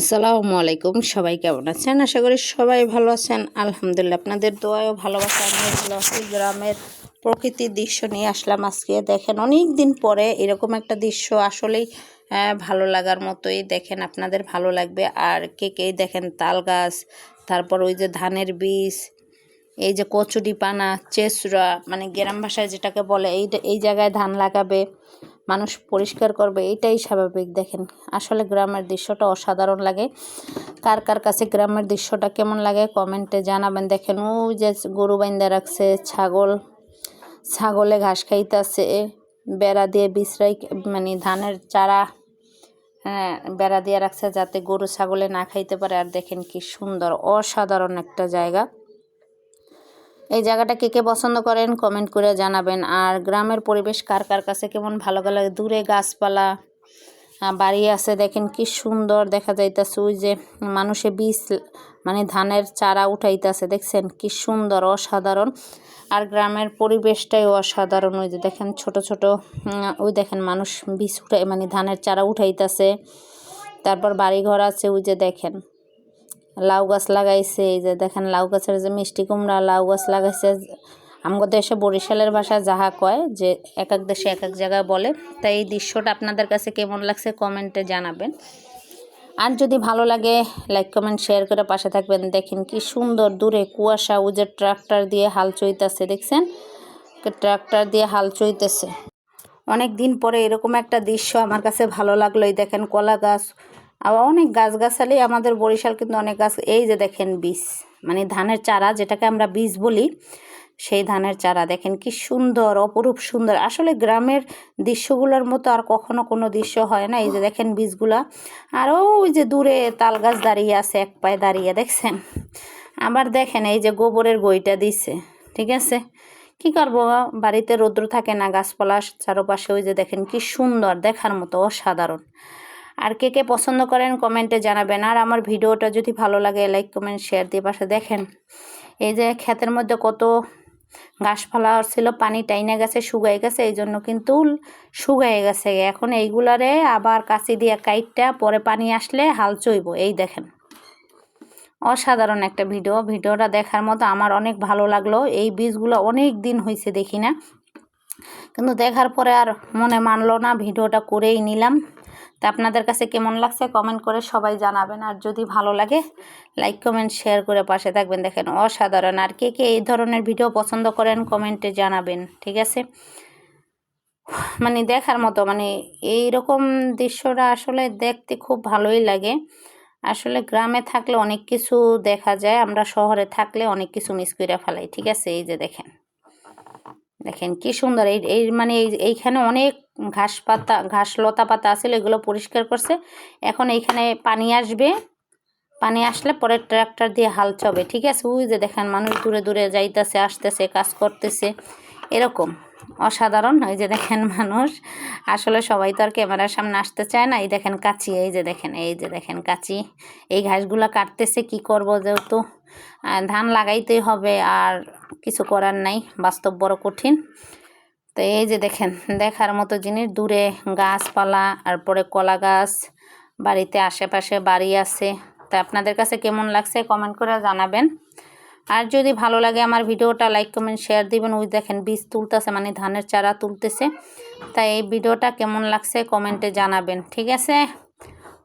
আসসালামু আলাইকুম। সবাই কেমন আছেন? আশা করি সবাই ভালো আছেন। আলহামদুলিল্লাহ, আপনাদের দোয়াও ভালোবাসা আমি ভালো আছি গ্রামের প্রকৃতির দৃশ্য নিয়ে আসলাম আজকে। দেখেন অনেক দিন পরে এরকম একটা দৃশ্য আসলেই ভালো লাগার মতোই। দেখেন, আপনাদের ভালো লাগবে। আর কে কে দেখেন, তাল গাছ, তারপর ওই যে ধানের বীজ, এই যে কচুরি পানা চেসরা মানে গ্রাম ভাষায় যেটাকে বলে, এই এই জায়গায় ধান লাগাবে। মানুষ পরিষ্কার করবে, এটাই স্বাভাবিক। দেখেন, আসলে গ্রামের দৃশ্যটা অসাধারণ লাগে। কার কার কাছে গ্রামের দৃশ্যটা কেমন লাগে কমেন্টে জানাবেন। দেখেন ও যে গরু বাইন্দা রাখছে, ছাগল, ছাগলে ঘাস খাইতেছে, বেড়া দিয়ে বিশ্রাই মানে ধানের চারা হ্যাঁ বেড়া দিয়ে রাখছে যাতে গরু, ছাগলে না খাইতে পারে। আর দেখেন কি সুন্দর, অসাধারণ একটা জায়গা। এই জায়গাটা কে কে পছন্দ করেন কমেন্ট করে জানাবেন। আর গ্রামের পরিবেশ কার কার কাছে কেমন ভালো লাগে? দূরে গাছপালা বাড়ি আছে, দেখেন কি সুন্দর দেখা যাইতেছে। ওই যে মানুষে বীজ মানে ধানের চারা উঠাইতেছে, দেখছেন? কি সুন্দর, অসাধারণ। আর গ্রামের পরিবেশটাই অসাধারণ। ওই যে দেখেন ছোট ছোট ওই দেখেন মানুষ বীজ উঠাই মানে ধানের চারা উঠাইতেছে। তারপর বাড়ি ঘর আছে, ওই যে দেখেন। লাউ গাছ লাগাইছে, এই যে দেখেন লাউ গাছের যে মিষ্টি কুমড়া, লাউ গাছ লাগাইছে। আমগো দেশে বরিশালের ভাষা যাহা কয়, যে এক এক দেশে এক এক জায়গায় বলে। তাই এই দৃশ্যটা আপনাদের কাছে কেমন লাগছে কমেন্টে জানাবেন। আর যদি ভালো লাগে, লাইক, কমেন্ট, শেয়ার করে পাশে থাকবেন। দেখেন কি সুন্দর দূরে কুয়াশা উজের ট্রাক্টর দিয়ে হাল চইতেছে, দেখছেন? ট্রাক্টর দিয়ে হাল চইতেছে। অনেক দিন পরে এরকম একটা দৃশ্য আমার কাছে ভালো লাগল। এই দেখেন কলা গাছ আবার অনেক গাছগাছালি, আমাদের বরিশাল কিন্তু অনেক গাছ, এই যে দেখেন বীজ মানে ধানের চারা, যেটাকে আমরা বীজ বলি, সেই ধানের চারা, দেখেন কি সুন্দর, অপরূপ সুন্দর। আসলে গ্রামের দৃশ্যগুলোর মতো আর কখনো কোনো দৃশ্য হয় না, এই যে দেখেন বীজগুলা। আর ওই যে দূরে তাল গাছ দাঁড়িয়ে আছে, এক পায়ে দাঁড়িয়ে, দেখছেন? আবার দেখেন এই যে গোবরের গইটা দিছে, ঠিক আছে? কি করব, বাড়িতে রৌদ্র থাকে না, গাছপালা চারপাশে, ওই যে দেখেন কি সুন্দর, দেখার মতো অসাধারণ। আর কে কে পছন্দ করেন কমেন্টে জানাবেন। আর আমার ভিডিওটা যদি ভালো লাগে, লাইক, কমেন্ট, শেয়ার দিয়ে পাশে দেখেন। এই যে ক্ষেতের মধ্যে কত গাছপালা ছিল, পানি টাইনে গেছে শুকাই গেছে, এই জন্য কিন্তু শুকাই গেছে। এখন এইগুলারে আবার কাঁচি দিয়ে কাইটটা পরে পানি আসলে হাল চইব। এই দেখেন, অসাধারণ একটা ভিডিও। ভিডিওটা দেখার মতো আমার অনেক ভালো লাগল। এই বীজগুলো অনেক দিন হয়েছে দেখি না। কিন্তু দেখার পরে আর মনে মানলো না, ভিডিওটা করেই নিলাম। তা আপনাদের কাছে কেমন লাগছে কমেন্ট করে সবাই জানাবেন। আর যদি ভালো লাগে লাইক কমেন্ট শেয়ার করে পাশে থাকবেন। দেখেন, অসাধারণ। আর কে কে এই ধরনের ভিডিও পছন্দ করেন কমেন্টে জানাবেন, ঠিক আছে? মানে দেখার মতো মানে এই রকম দৃশ্যটা আসলে দেখতে খুব ভালোই লাগে। আসলে গ্রামে থাকলে অনেক কিছু দেখা যায়, আমরা শহরে থাকলে অনেক কিছু মিস করে ফেলাই, ঠিক আছে? এই যে দেখেন দেখেন কি সুন্দর। এই এই মানে এই, এইখানে অনেক ঘাস পাতা, ঘাস লতা পাতা আছিল, এগুলো পরিষ্কার করছে। এখন এইখানে পানি আসবে। পানি আসলে পরে ট্র্যাক্টর দিয়ে হাল চবে, ঠিক আছে? ওই যে দেখেন মানুষ দূরে দূরে যাইতেছে, আসতেছে, কাজ করতেছে। এরকম অসাধারণ এই যে দেখেন মানুষ। আসলে সবাই তো আর ক্যামেরার সামনে আসতে চায় না। এই দেখেন কাচি, এই যে দেখেন, এই যে দেখেন কাচি। এই ঘাসগুলো কাটতেছে, কি করব যেহেতু? ধান লাগাইতেই হবে, আর কিছু করার নাই, বাস্তব বড় কঠিন। তো এই যে দেখেন, দেখার মতো জিনিস। দূরে গাছপালা, তারপরে কলা গাছ, বাড়িতে আশেপাশে বাড়ি আছে। তা আপনাদের কাছে কেমন লাগছে কমেন্ট করে জানাবেন। আর যদি ভালো লাগে আমার ভিডিওটা লাইক কমেন্ট শেয়ার দিবেন। ওই দেখেন বীজ তুলতেছে মানে ধানের চারা তুলতেছে। তাই এই ভিডিওটা কেমন লাগছে কমেন্টে জানাবেন, ঠিক আছে?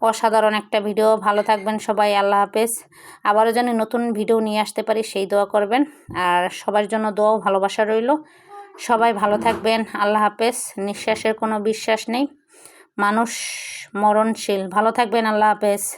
অসাধারণ একটা ভিডিও। ভালো থাকবেন সবাই, আল্লাহ হাফেজ। আবারও যেন নতুন ভিডিও নিয়ে আসতে পারি, সেই দোয়া করবেন। আর সবার জন্য দোয়াও ভালোবাসা রইল। সবাই ভালো থাকবেন, আল্লাহ হাফেজ, নিঃশ্বাসের কোনো বিশ্বাস নেই, মানুষ মরণশীল। ভালো থাকবেন, আল্লাহ হাফেজ।